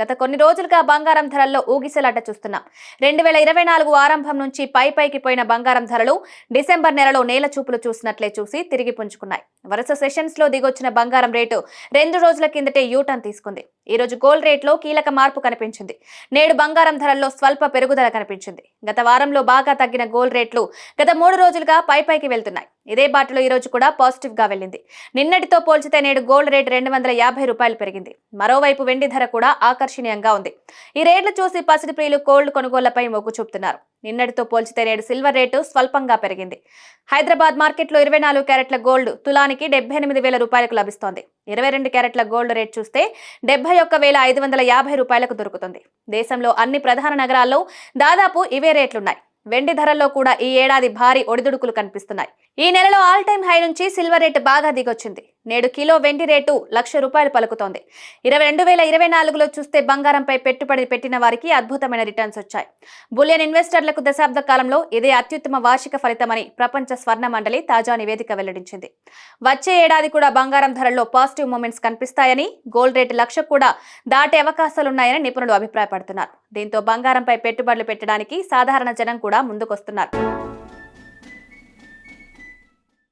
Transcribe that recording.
గత కొన్ని రోజులుగా బంగారం ధరల్లో ఊగిసలాట చూస్తున్నాం. రెండు వేల ఇరవై నాలుగు ఆరంభం నుంచి పై పైకి పోయిన బంగారం ధరలు డిసెంబర్ నెలలో నేల చూపులు చూసినట్లే చూసి తిరిగి పుంజుకున్నాయి. వరుస సెషన్స్లో దిగొచ్చిన బంగారం రేటు రెండు రోజుల కిందటే యూటర్న్ తీసుకుంది. ఈ రోజు గోల్డ్ రేట్లో కీలక మార్పు కనిపించింది. నేడు బంగారం ధరల్లో స్వల్ప పెరుగుదల కనిపించింది. గత వారంలో బాగా తగ్గిన గోల్డ్ రేట్లు గత మూడు రోజులుగా పై పైకి వెళ్తున్నాయి. ఇదే బాటలో ఈరోజు కూడా పాజిటివ్గా వెళ్ళింది. నిన్నటితో పోల్చితే నేడు గోల్డ్ రేట్ రెండు వందల యాభై రూపాయలు పెరిగింది. మరోవైపు వెండి ధర కూడా ఆకర్షణీయంగా ఉంది. ఈ రేట్లు చూసి పసిడి ప్రియులు గోల్డ్ కొనుగోళ్ళపై మొగ్గు చూపుతున్నారు. నిన్నటితో పోల్చితే నేడు సిల్వర్ రేటు స్వల్పంగా పెరిగింది. హైదరాబాద్ మార్కెట్లో ఇరవై నాలుగు క్యారెట్ల గోల్డ్ తులానికి డెబ్బై ఎనిమిది వేల రూపాయలకు లభిస్తోంది. ఇరవై రెండు క్యారెట్ల గోల్డ్ రేట్ చూస్తే డెబ్బై ఒక్క వేల ఐదు వందల యాభై రూపాయలకు దొరుకుతుంది. దేశంలో అన్ని ప్రధాన నగరాల్లో దాదాపు ఇవే రేట్లున్నాయి. వెండి ధరల్లో కూడా ఈ ఏడాది భారీ ఒడిదుడుకులు కనిపిస్తున్నాయి. ఈ నెలలో ఆల్ టైమ్ హై నుంచి సిల్వర్ రేటు బాగా దిగొచ్చింది. నేడు కిలో వెండి రేటు లక్ష రూపాయలు పలుకుతోంది. ఇరవై రెండు వేల ఇరవై నాలుగులో చూస్తే బంగారంపై పెట్టుబడి పెట్టిన వారికి అద్భుతమైన రిటర్న్స్ వచ్చాయి. బులియన్ ఇన్వెస్టర్లకు దశాబ్ద కాలంలో ఇదే అత్యుత్తమ వార్షిక ఫలితమని ప్రపంచ స్వర్ణ మండలి తాజా నివేదిక వెల్లడించింది. వచ్చే ఏడాది కూడా బంగారం ధరల్లో పాజిటివ్ మూమెంట్స్ కనిపిస్తాయని గోల్డ్ రేటు లక్ష కూడా దాటే అవకాశాలున్నాయని నిపుణులు అభిప్రాయపడుతున్నారు. దీంతో బంగారంపై పెట్టుబడులు పెట్టడానికి సాధారణ జనం కూడా ముందుకొస్తున్నారు.